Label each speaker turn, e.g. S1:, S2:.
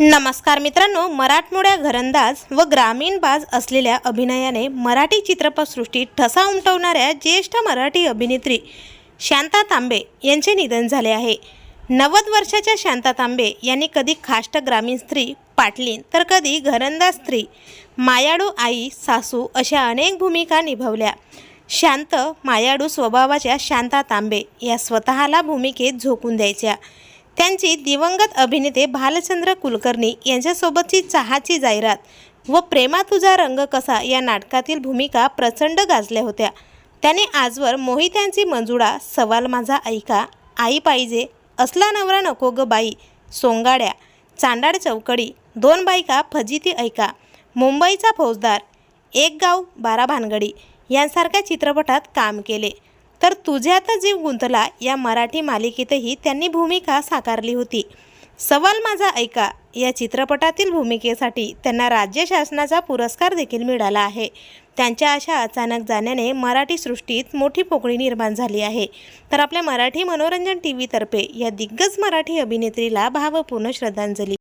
S1: नमस्कार मित्रांनो मराठमोळ्या घरंदाज व ग्रामीण बाज असलेल्या अभिनयाने मराठी चित्रपटसृष्टीत ठसा उमटवणाऱ्या ज्येष्ठ मराठी अभिनेत्री शांता तांबे यांचे निधन झाले आहे. नव्वद वर्षाच्या शांता तांबे यांनी कधी खाष्ट ग्रामीण स्त्री पाटलीन तर कधी घरंदाज स्त्री मायाडू आई सासू अशा अनेक भूमिका निभावल्या. शांत मायाडू स्वभावाच्या शांता तांबे या स्वतःला भूमिकेत झोकून द्यायच्या. त्यांची दिवंगत अभिनेते भालचंद्र कुलकर्णी यांच्यासोबतची चहाची जाहिरात व प्रेमा तुझा रंग कसा या नाटकातील भूमिका प्रचंड गाजल्या होत्या. त्याने आजवर मोहित्यांची मंजुळा सवाल माझा ऐका आई पाहिजे असला नवरा नको ग बाई सोंगाड्या चांडाळ चौकडी दोन बायका फजिती ऐका मुंबईचा फौजदार एक गाव बारा भानगडी यांसारख्या चित्रपटात काम केले. तर तुझ्यात जीव गुंतला या मराठी मालिकेतही त्यांनी भूमिका साकारली होती. सवाल माझा ऐका या चित्रपटातील भूमिकेसाठी त्यांना राज्य शासनाचा पुरस्कार देखील मिळाला आहे. त्यांच्या अशा अचानक जाण्याने मराठी सृष्टीत मोठी पोकळी निर्माण झाली आहे. तर आपल्या मराठी मनोरंजन टी व्हीतर्फे या दिग्गज मराठी अभिनेत्रीला भावपूर्ण श्रद्धांजली.